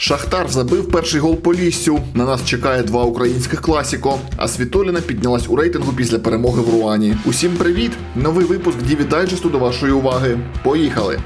Шахтар забив перший гол по ліссю. На нас чекає два українських класіко. А Світоліна піднялась у рейтингу після перемоги в Руані. Усім привіт! Новий випуск Діві Дайджесту до вашої уваги. Поїхали!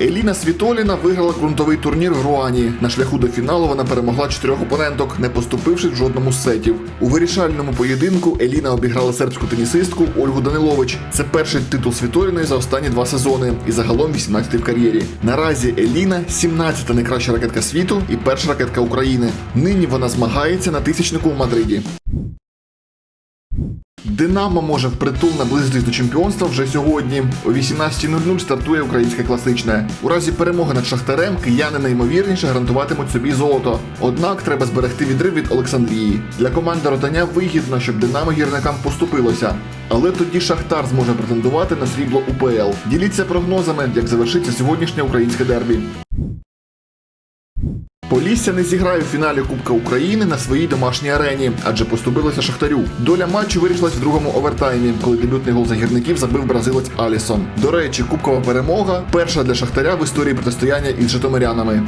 Еліна Світоліна виграла ґрунтовий турнір в Руані. На шляху до фіналу вона перемогла чотирьох опоненток, не поступившись в жодному з сетів. У вирішальному поєдинку Еліна обіграла сербську тенісистку Ольгу Данилович. Це перший титул Світоліної за останні два сезони і загалом 18-й в кар'єрі. Наразі Еліна 17-та найкраща ракетка світу і перша ракетка України. Нині вона змагається на тисячнику в Мадриді. Динамо може впритул наблизитись до чемпіонства вже сьогодні. О 18.00 стартує українське класичне. У разі перемоги над Шахтарем кияни найімовірніше гарантуватимуть собі золото. Однак треба зберегти відрив від Олександрії. Для команди Ротаня вигідно, щоб Динамо гірникам поступилося. Але тоді Шахтар зможе претендувати на срібло УПЛ. Діліться прогнозами, як завершиться сьогоднішнє українське дербі. Полісся не зіграє у фіналі Кубка України на своїй домашній арені, адже поступилося Шахтарю. Доля матчу вирішилась в другому овертаймі, коли дебютний гол загірників забив бразилець Алісон. До речі, кубкова перемога перша для Шахтаря в історії протистояння із житомирянами.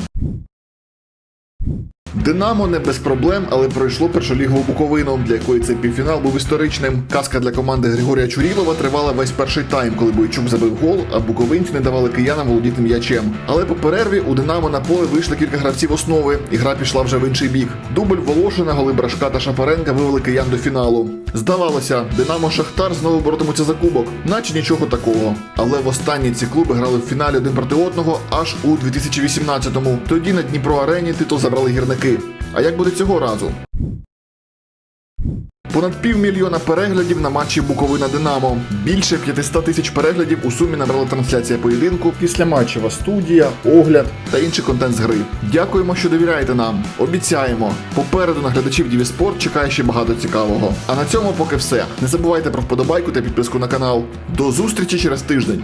Динамо не без проблем, але пройшло першолігову Буковину, для якої цей півфінал був історичним. Казка для команди Григорія Чурілова тривала весь перший тайм, коли Бойчук забив гол, а буковинці не давали киянам володіти м'ячем. Але по перерві у Динамо на поле вийшли кілька гравців основи, і гра пішла вже в інший бік. Дубль Волошина, голи Брашка та Шапаренка вивели киян до фіналу. Здавалося, Динамо Шахтар знову боротимуться за кубок, наче нічого такого. Але востаннє ці клуби грали в фіналі один проти одного аж у 2018-му. Тоді на Дніпро Арені титул забрали гірники. А як буде цього разу? Понад півмільйона переглядів на матчі Буковина Динамо. Більше 500 тисяч переглядів у сумі набрала трансляція поєдинку, після матчева студія, огляд та інший контент з гри. Дякуємо, що довіряєте нам. Обіцяємо, попереду на глядачів Діві чекає ще багато цікавого. А на цьому поки все. Не забувайте про вподобайку та підписку на канал. До зустрічі через тиждень.